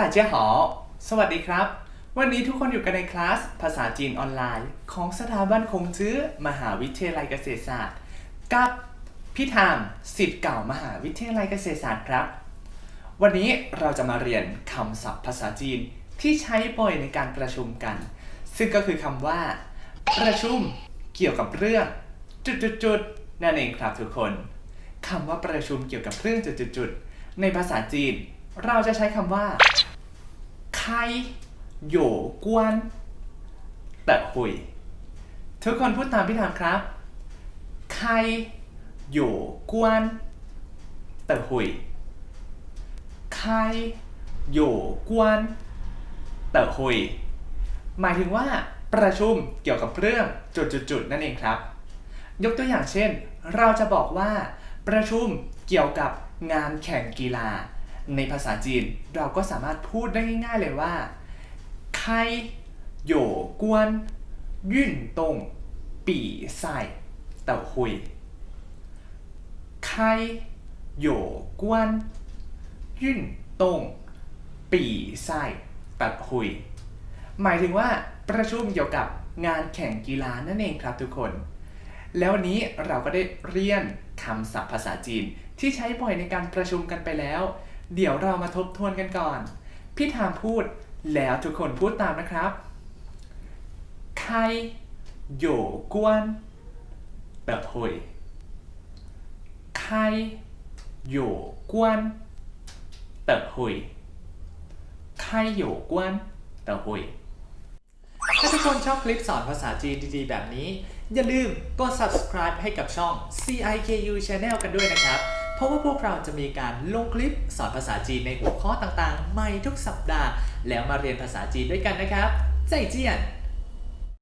เจ้าหอสวัสดีครับ วันนี้ทุกคนอยู่กันในคลาส ภาษาจีนออนไลน์ ของสถาบันคงจื้อ มหาวิทยาลัยเกษตรศาสตร์ กับพี่ธามสิทธิ์เก่ามหาวิทยาลัยเกษตรศาสตร์ครับ วันนี้เราจะมาเรียนคำศัพท์ภาษาจีนที่ใช้บ่อยในการประชุมกัน ซึ่งก็คือคำว่า ประชุมเกี่ยวกับเรื่อง จุดๆๆนั่นเองครับทุกคนคำว่าประชุมเกี่ยวกับเรื่องจุดๆๆในภาษาจีน เราจะใช้คำว่า ยโยกวนแตะหุยทุกคนพูดตามพี่ธามครับไทยโยกวนแตะหุยไทยโยกวนแตะหุยหมายถึงว่าประชุมเกี่ยวกับเรื่องจุดๆนั่นเองครับ ยกตัวอย่างเช่น เราจะบอกว่า ประชุมเกี่ยวกับงานแข่งกีฬา ในภาษาจีน เราก็สามารถพูดได้ง่าย ๆเลยว่าใครโยกวนยื่นตรงปีใส่เต่าหุยใครโยกวนยื่นตรงปีใส่ต่ดหุย หมายถึงว่าประชุมเกี่ยวกับงานแข่งกีฬานั่นเองครับทุกคน แล้ววันนี้เราก็ได้เรียนคำศัพท์ภาษาจีนที่ใช้บ่อยในการประชุมกันไปแล้ว เดี๋ยวเรามาทบทวนกันก่อน พี่ถามพูดแล้วทุกคนพูดตามนะครับใครโยกวนเตะหุยใครโยกวนเตะหุยใครโยกวนเตะหุยถ้าทุกคนชอบคลิปสอนภาษาจีนดีๆ แบบนี้ อย่าลืมกด subscribe ให้กับช่อง CIKU Channel กันด้วยนะครับ เพราะว่าพวกเราจะมีการลงคลิปสอนภาษาจีนในหัวข้อต่างๆ ใหม่ทุกสัปดาห์ แล้วมาเรียนภาษาจีนด้วยกันนะครับใจเจียน